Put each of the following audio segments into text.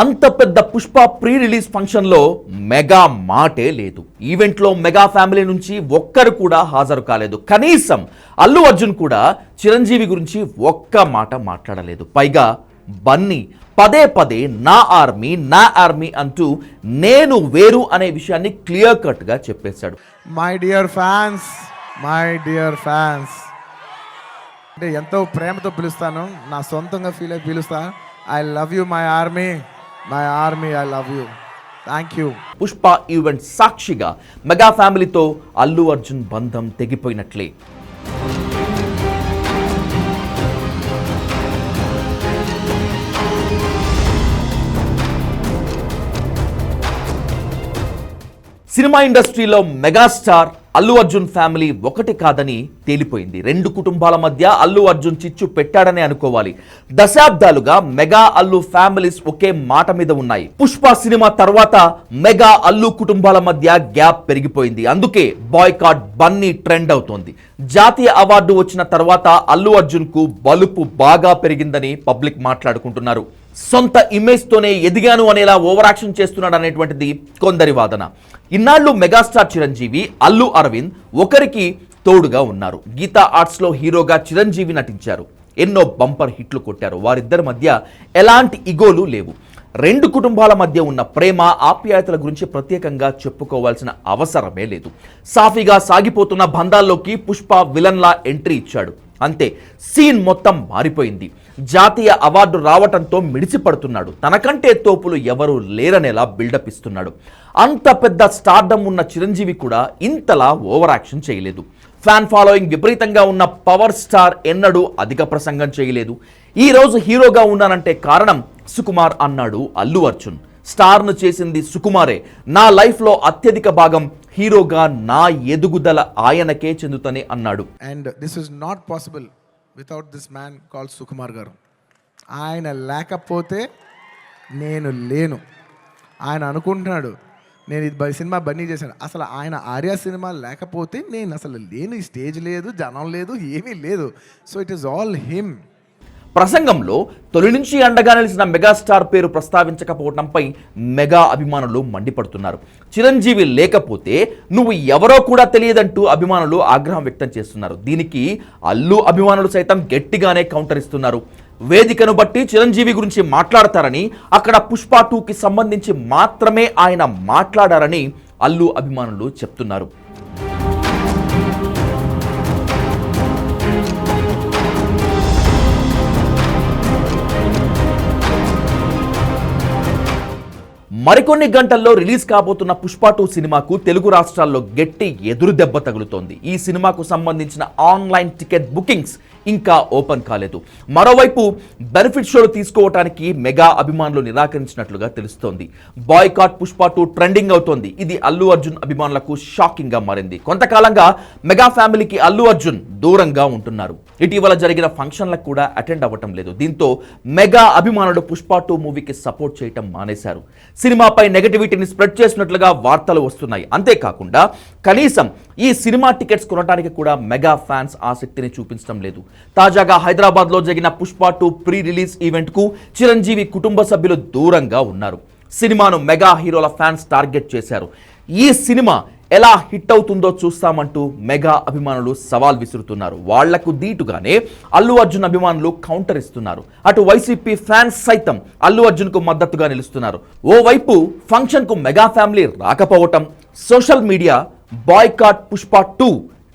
అంత పెద్ద Pushpa pre release ఫంక్షన్లో మెగా మాటే లేదు. ఈవెంట్లో మెగా ఫ్యామిలీ నుంచి ఒక్కరు కూడా హాజరు కాలేదు. కనీసం అల్లు అర్జున్ కూడా చిరంజీవి గురించి ఒక్క మాట మాట్లాడలేదు. పైగా బన్నీ పదే పదే నా ఆర్మీ నా ఆర్మీ అంటూ నేను వేరు అనే విషయాన్ని క్లియర్ కట్గా చెప్పేశాడు. My dear fans my dear fans అంటే ఎంతో ప్రేమతో పిలుస్తాను. నా సొంతంగా ఫీల్ అయి పిలుస్తా. I love you my army my army I love you thank you Pushpa event సాక్షిగా మెగా ఫ్యామిలీతో అల్లు అర్జున్ బంధం తెగిపోయినట్లే. సినిమా ఇండస్ట్రీలో మెగాస్టార్ అల్లు అర్జున్ ఫ్యామిలీ ఒకటి కాదని తేలిపోయింది. రెండు కుటుంబాల మధ్య అల్లు అర్జున్ చిచ్చు పెట్టాడనే అనుకోవాలి. దశాబ్దాలుగా మెగా అల్లు ఫ్యామిలీస్ ఒకే మాట మీద ఉన్నాయి. పుష్ప సినిమా తర్వాత మెగా అల్లు కుటుంబాల మధ్య గ్యాప్ పెరిగిపోయింది. అందుకే బాయ్కాట్ బన్నీ ట్రెండ్ అవుతోంది. జాతీయ అవార్డు వచ్చిన తర్వాత అల్లు అర్జున్కు బలుపు బాగా పెరిగిందని పబ్లిక్ మాట్లాడుకుంటున్నారు. సొంత ఇమేజ్ తోనే ఎదిగాను అనేలా ఓవరాక్షన్ చేస్తున్నాడు అనేటువంటిది కొందరి వాదన. ఇన్నాళ్ళు మెగాస్టార్ చిరంజీవి అల్లు అరవింద్ ఒకరికి తోడుగా ఉన్నారు. గీతా ఆర్ట్స్లో హీరోగా చిరంజీవి నటించారు. ఎన్నో బంపర్ హిట్లు కొట్టారు. వారిద్దరి మధ్య ఎలాంటి ఇగోలు లేవు. రెండు కుటుంబాల మధ్య ఉన్న ప్రేమ ఆప్యాయతల గురించి ప్రత్యేకంగా చెప్పుకోవాల్సిన అవసరమే లేదు. సాఫీగా సాగిపోతున్న బంధాల్లోకి పుష్ప విలన్లా ఎంట్రీ ఇచ్చాడు. అంతే సీన్ మొత్తం మారిపోయింది. జాతీయ అవార్డు రావటంతో మిడిసిపడుతున్నాడు. తనకంటే తోపులు ఎవరూ లేరనేలా బిల్డప్ ఇస్తున్నాడు. అంత పెద్ద స్టార్డమ్ ఉన్న చిరంజీవి కూడా ఇంతలా ఓవర్ యాక్షన్ చేయలేదు. ఫ్యాన్ ఫాలోయింగ్ విపరీతంగా ఉన్న పవర్ స్టార్ ఎన్నడూ అధిక ప్రసంగం చేయలేదు. ఈరోజు హీరోగా ఉన్నానంటే కారణం సుకుమార్ అన్నాడు అల్లు అర్జున్. స్టార్ను చేసింది సుకుమారే. నా లైఫ్లో అత్యధిక భాగం హీరోగా నా ఎదుగుదల ఆయనకే చెందుతని అన్నాడు. And this is not possible without this man call Sukumar garu ఆయన లేకపోతే నేను లేను. ఆయన అనుకుంటున్నాడు నేను ఇది సినిమా బన్నీ చేశాను. అసలు ఆయన ఆర్య సినిమా లేకపోతే నేను అసలు లేను. ఈ స్టేజ్ లేదు జనం లేదు ఏమీ లేదు. So it is all him ప్రసంగంలో తొలి నుంచి అండగా నిలిచిన మెగాస్టార్ పేరు ప్రస్తావించకపోవడంపై మెగా అభిమానులు మండిపడుతున్నారు. చిరంజీవి లేకపోతే నువ్వు ఎవరో కూడా తెలియదంటూ అభిమానులు ఆగ్రహం వ్యక్తం చేస్తున్నారు. దీనికి అల్లు అభిమానులు సైతం గట్టిగానే కౌంటర్ ఇస్తున్నారు. వేదికను బట్టి చిరంజీవి గురించి మాట్లాడతారని అక్కడ పుష్ప టూకి సంబంధించి మాత్రమే ఆయన మాట్లాడారని అల్లు అభిమానులు చెప్తున్నారు. మరికొన్ని గంటల్లో రిలీజ్ కాబోతున్న పుష్ప టూ సినిమాకు తెలుగు రాష్ట్రాల్లో గట్టి ఎదురు దెబ్బ తగులుతోంది. ఈ సినిమాకు సంబంధించిన ఆన్లైన్ టికెట్ బుకింగ్స్ ఇంకా ఓపెన్ కాలేదు. మరోవైపు బెనిఫిట్ షోలు తీసుకోవటానికి మెగా అభిమానులు నిరాకరించినట్లుగా తెలుస్తోంది. బాయ్కాట్ పుష్ప టూ ట్రెండింగ్ అవుతోంది. ఇది అల్లు అర్జున్ అభిమానులకు షాకింగ్గా మారింది. కొంతకాలంగా మెగా ఫ్యామిలీకి అల్లు అర్జున్ దూరంగా ఉంటున్నారు. ఇటీవల జరిగిన ఫంక్షన్లకు కూడా అటెండ్ అవ్వటం లేదు. దీంతో మెగా అభిమానులు పుష్ప టూ మూవీకి సపోర్ట్ చేయటం మానేశారు. సినిమాపై నెగటివిటీని స్ప్రెడ్ చేసినట్లుగా వార్తలు వస్తున్నాయి. అంతేకాకుండా కనీసం ఈ సినిమా టికెట్స్ కొనడానికి కూడా మెగా ఫ్యాన్స్ ఆసక్తిని చూపించడం లేదు. తాజాగా హైదరాబాద్లో జరిగిన పుష్ప టూ ప్రీ రిలీజ్ ఈవెంట్కు చిరంజీవి కుటుంబ సభ్యులు దూరంగా ఉన్నారు. సినిమాను మెగా హీరోల ఫ్యాన్స్ టార్గెట్ చేశారు. ఈ సినిమా ఎలా హిట్ అవుతుందో చూస్తామంటూ మెగా అభిమానులు సవాల్ విసురుతున్నారు. వాళ్ళకు దీటుగానే అల్లు అర్జున్ అభిమానులు కౌంటర్ ఇస్తున్నారు. అటు వైసీపీ ఫ్యాన్స్ సైతం అల్లు అర్జున్కు మద్దతుగా నిలుస్తున్నారు. ఓవైపు ఫంక్షన్కు మెగా ఫ్యామిలీ రాకపోవటం social media boycott Pushpa two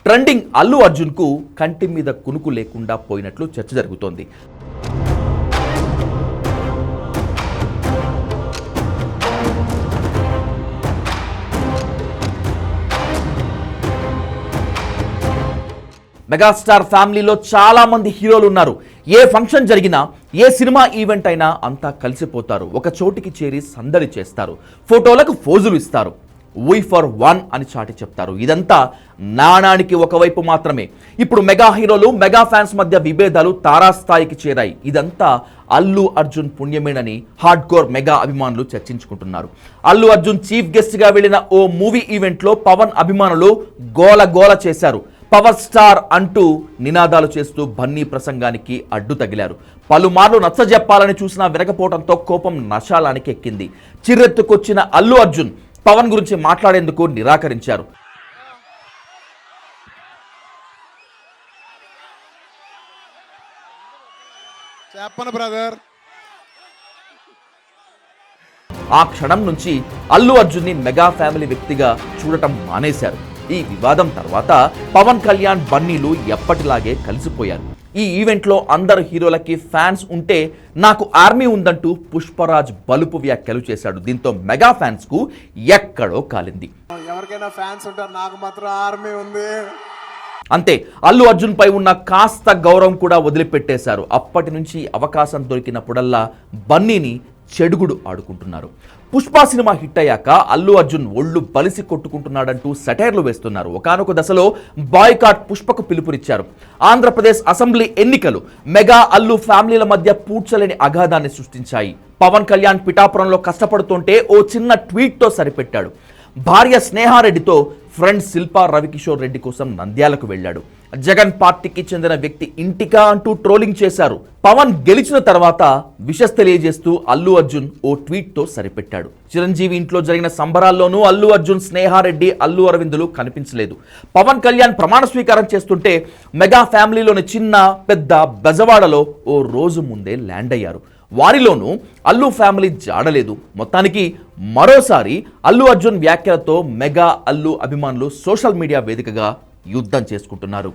trending Allu అర్జున్కు కంటి మీద కునుకు లేకుండా పోయినట్లు చర్చ జరుగుతోంది. మెగాస్టార్ ఫ్యామిలీలో చాలా మంది హీరోలు ఉన్నారు. ఏ ఫంక్షన్ జరిగినా ఏ సినిమా ఈవెంట్ అయినా అంతా కలిసిపోతారు. ఒక చోటికి చేరి సందడి చేస్తారు. ఫోటోలకు ఫోజులు ఇస్తారు. వీ ఫర్ వన్ అని చాటి చెప్తారు. ఇదంతా నాణానికి ఒకవైపు మాత్రమే. ఇప్పుడు మెగా హీరోలు మెగా ఫ్యాన్స్ మధ్య విభేదాలు తారాస్థాయికి చేరాయి. ఇదంతా అల్లు అర్జున్ పుణ్యమేనని హార్డ్ కోర్ మెగా అభిమానులు చర్చించుకుంటున్నారు. అల్లు అర్జున్ చీఫ్ గెస్ట్గా వెళ్ళిన ఓ మూవీ ఈవెంట్లో పవన్ అభిమానులు గోల గోల చేశారు. పవర్ స్టార్ అంటూ నినాదాలు చేస్తూ బన్నీ ప్రసంగానికి అడ్డు తగిలారు. పలుమార్లు నచ్చజెప్పాలని చూసినా వినకపోవడంతో కోపం నశాలానికి ఎక్కింది చిర్రెత్తుకొచ్చిన అల్లు అర్జున్ పవన్ గురించి మాట్లాడేందుకు నిరాకరించారు. చెప్పను బ్రదర్. ఆ క్షణం నుంచి అల్లు అర్జున్ని మెగా ఫ్యామిలీ వ్యక్తిగా చూడటం మానేశారు. ఈ వివాదం తర్వాత పవన్ కళ్యాణ్ బన్నీలు ఎప్పటిలాగే కలిసిపోయారు. ఈ ఈవెంట్లో అందరు హీరోలకి ఫ్యాన్స్ ఉంటే నాకు ఆర్మీ ఉందంటూ పుష్పరాజ్ బలుపు వ్యాఖ్యలు చేశాడు. దీంతో మెగా ఫ్యాన్స్కు ఎక్కడో కాలింది. ఎవరికైనా ఫ్యాన్స్ ఉంటారు నాకు మాత్రం ఆర్మీ ఉంది. అంతే అల్లు అర్జున్ పై ఉన్న కాస్త గౌరవం కూడా వదిలిపెట్టేశారు. అప్పటి నుంచి అవకాశం దొరికినప్పుడల్లా బన్నీని చెడుగుడు ఆడుకుంటున్నారు. పుష్ప సినిమా హిట్ అయ్యాక అల్లు అర్జున్ ఒళ్ళు బలిసి కొట్టుకుంటున్నాడంటూ సెటైర్లు వేస్తున్నారు. ఒకానొక దశలో బాయ్కాట్ పుష్పకు పిలుపునిచ్చారు. ఆంధ్రప్రదేశ్ అసెంబ్లీ ఎన్నికలు మెగా అల్లు ఫ్యామిలీల మధ్య పూడ్చలేని అగాధాన్ని సృష్టించాయి. పవన్ కళ్యాణ్ పిఠాపురంలో కష్టపడుతుంటే ఓ చిన్న ట్వీట్తో సరిపెట్టాడు. భార్య స్నేహారెడ్డితో ఫ్రెండ్ శిల్పా రవికిషోర్ రెడ్డి కోసం నంద్యాలకు వెళ్ళాడు. జగన్ పార్టీకి చెందిన వ్యక్తి ఇంటికా అంటూ ట్రోలింగ్ చేశారు. పవన్ గెలిచిన తర్వాత విషస్ తెలియజేస్తూ అల్లు అర్జున్ ఓ ట్వీట్తో సరిపెట్టాడు. చిరంజీవి ఇంట్లో జరిగిన సంబరాల్లోనూ అల్లు అర్జున్ స్నేహారెడ్డి అల్లు అరవిందులు కనిపించలేదు. పవన్ కళ్యాణ్ ప్రమాణ స్వీకారం చేస్తుంటే మెగా ఫ్యామిలీలోని చిన్న పెద్ద బెజవాడలో ఓ రోజు ముందే ల్యాండ్ అయ్యారు. వారిలోనూ అల్లు ఫ్యామిలీ జాడలేదు. మొత్తానికి మరోసారి అల్లు అర్జున్ వ్యాఖ్యలతో మెగా అల్లు అభిమానులు సోషల్ మీడియా వేదికగా యుద్ధం చేసుకుంటున్నారు.